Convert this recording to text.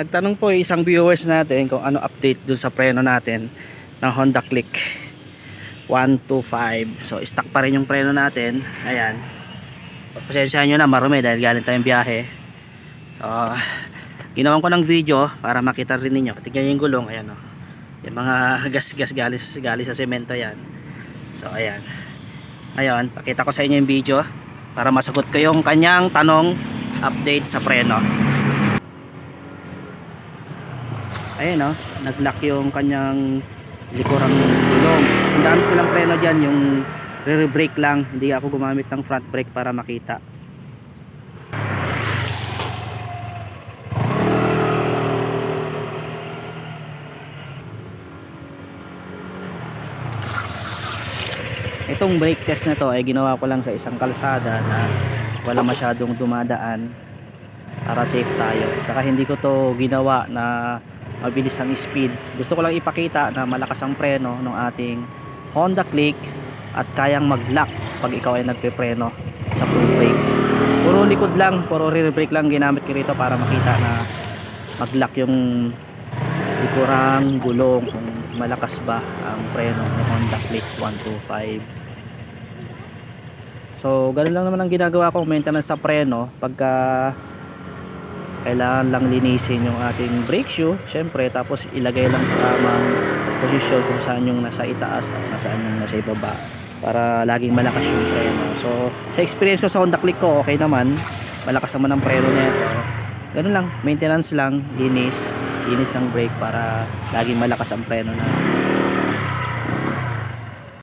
nagtanong po isang viewers natin kung ano update dun sa preno natin ng Honda Click 125. So, stock pa rin yung preno natin. Ayan. Pasensyahan nyo na, marumi dahil galing tayong biyahe. So, ginawan ko ng video para makita rin ninyo. Tignan nyo yung gulong. Ayan o. Yung mga gas-gas galing, sa- galing sa semento yan. So, ayan. Ngayon, pakita ko sa inyo yung video para masagot ko yung kanyang tanong update sa preno. Ayan o, nag-lock yung kanyang likurang gulong. Ang dami ko lang preno dyan, yung rear brake lang. Hindi ako gumamit ng front brake para makita. Itong brake test na to ay ginawa ko lang sa isang kalsada na wala masyadong dumadaan para safe tayo. Saka hindi ko to ginawa na mabilis ang speed. Gusto ko lang ipakita na malakas ang preno ng ating Honda Click at kayang mag-lock pag ikaw ay nagpe-preno sa full brake. Puro likod lang, puro rear brake lang ginamit ko rito para makita na mag-lock yung likurang gulong kung malakas ba ang preno ng Honda Click 125. So, ganun lang naman ang ginagawa ko maintenance sa preno pagka kailangan lang linisin yung ating brake shoe syempre tapos ilagay lang sa tamang posisyon kung saan yung nasa itaas at nasaan yung nasa ibaba para laging malakas yung preno. So sa experience ko sa Honda Click ko okay naman. Malakas naman ang preno nito ganun lang maintenance lang linis linis ng brake para laging malakas ang preno na